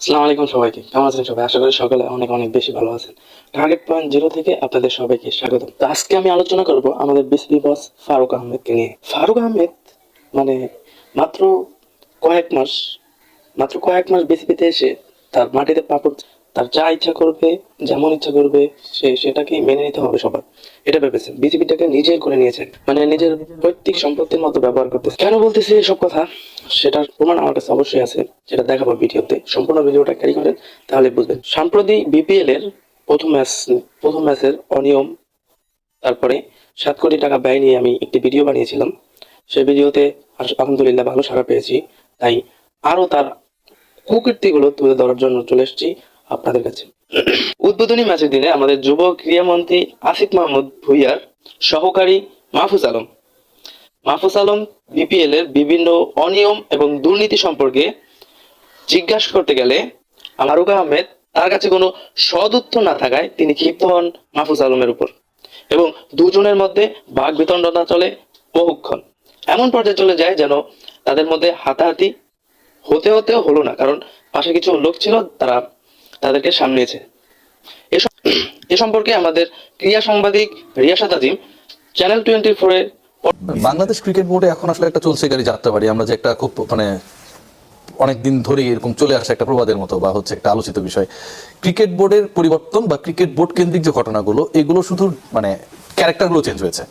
আসসালামু আলাইকুম সবাইকে। কেমন আছেন সবাই? আশা করি সকলে অনেক অনেক বেশি ভালো আছেন। টার্গেট পয়েন্ট জিরো থেকে আপনাদের সবাইকে স্বাগত তো আজকে আমি আলোচনা করব আমাদের বিসিবি বস ফারুক আহমেদকে নিয়ে। ফারুক আহমেদ মানে মাত্র কয়েক মাস, মাত্র কয়েক মাস বিসিবিতে এসে তার মাটিতে পাপড় তার যা ইচ্ছা করবে, যেমন ইচ্ছা করবে, সে সেটাকেই মেনে নিতে হবে সবার। এটা ভেবেছেন। বিসিবিটাকে নিজের করে নিয়েছেন। মানে নিজের পৈতৃক সম্পত্তির মতো ব্যবহার করতেছে। কেন বলতেছে এসব কথা? সেটার প্রমাণ আমার কাছে অবশ্যই আছে, যেটা দেখাবো ভিডিওতে। সম্পূর্ণ ভিডিওটা ক্যারি করেন তাহলে বুঝবেন। সাম্প্রতি বিপিএল এর প্রথম ম্যাচ প্রথম ম্যাচের অনিয়ম, তারপরে সাত কোটি টাকা ব্যয় নিয়ে আমি একটি ভিডিও বানিয়েছিলাম। সেই ভিডিওতে আলহামদুলিল্লাহ ভালো সাড়া পেয়েছি। তাই আরও তার কুকীর্তিগুলো তুলে ধরার জন্য চলে এসেছি আপনাদের কাছে। উদ্বোধনী ম্যাচের দিনে আমাদের যুব ক্রীড়ামন্ত্রী আসিফ মাহমুদ ভুইয়ার সহকারী মাহফুজ আলম মাহফুজ আলম বিপিএল এর বিভিন্ন অনিয়ম এবং দুর্নীতি সম্পর্কে জিজ্ঞাসা করতে গেলে ফারুক আহমেদ, তার কাছে কোনো সদ উত্তর না থাকায় তিনি ক্ষিপ্ত হন মাহফুজ আলমের উপর এবং দুজনের মধ্যে বাঘ বিতণ্ডনা চলে বহুক্ষণ। এমন পর্যায়ে চলে যায় যেন তাদের মধ্যে হাতাহাতি হতে হতেও হলো না, কারণ পাশে কিছু লোক ছিল, তারা তাদেরকে সামলিয়েছে। এ সম্পর্কে আমাদের ক্রিয়া সাংবাদিক রিয়াসাদ আজিম, চ্যানেল টোয়েন্টি ফোরের বাংলাদেশ ক্রিকেট বোর্ডে এখন আসলে একটা চলছে গাড়ি যাত্রা বাড়ি। আমরা যে একটা খুব মানে অনেক দিন ধরে এরকম চলে আসে একটা প্রবাদের মতো বা হচ্ছে একটা আলোচিত বিষয়। ক্রিকেট বোর্ডের পরিবর্তন বা ক্রিকেট বোর্ড কেন্দ্রিক যে ঘটনাগুলো, এগুলো শুধু মানে ক্যারেক্টারগুলো চেঞ্জ হয়েছে।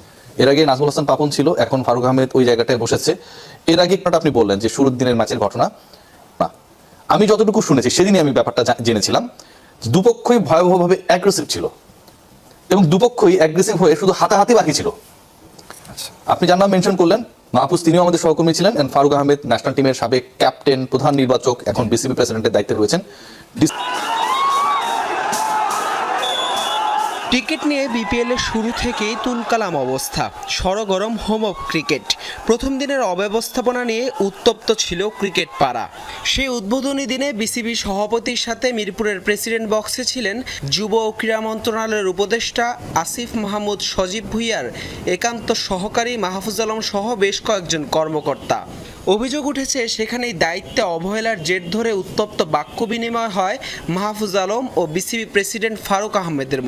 এর আগে নাজমুল হাসান পাপন ছিল, এখন ফারুক আহমেদ ওই জায়গাটায় বসেছে। এর আগে একটা আপনি বললেন যে শুরুর দিনের ম্যাচের ঘটনা। না, আমি যতটুকু শুনেছি, সেদিনই আমি ব্যাপারটা জেনেছিলাম। দুপক্ষই ভয়াবহভাবে অ্যাগ্রেসিভ ছিল। এবং দুপক্ষই অ্যাগ্রেসিভ হয়ে শুধু হাতাহাতি বাকি ছিল। আপনি যার নাম মেনশন করলেন, মাহফুজ তিনিও আমাদের সহকর্মী ছিলেন ফারুক আহমেদ ন্যাশনাল টিমের সাবেক ক্যাপ্টেন প্রধান নির্বাচক, এখন বিসিবি প্রেসিডেন্টের দায়িত্বে রয়েছেন। ক্রিকেট নিয়ে বিপিএল এর শুরু থেকেই তুলকালাম অবস্থা। সরগরম হোম অফ ক্রিকেট প্রথম দিনের অব্যবস্থাপনা নিয়ে উত্তপ্ত ছিল ক্রিকেট পাড়া। সেই উদ্বোধনী দিনে বিসিবি সভাপতির সাথে মিরপুরের প্রেসিডেন্ট বক্সে ছিলেন যুব ও ক্রীড়া মন্ত্রণালয়ের উপদেষ্টা আসিফ মাহমুদ সজীব ভুইয়ার। একান্ত সহকারী মাহফুজ আলম সহ বেশ কয়েকজন কর্মকর্তা। অভিযোগ উঠেছে, সেখানেই দায়িত্বে অবহেলার জের ধরে উত্তপ্ত বাক্য বিনিময় হয় মাহফুজ আলম ও বিসিবি প্রেসিডেন্ট ফারুক আহমেদের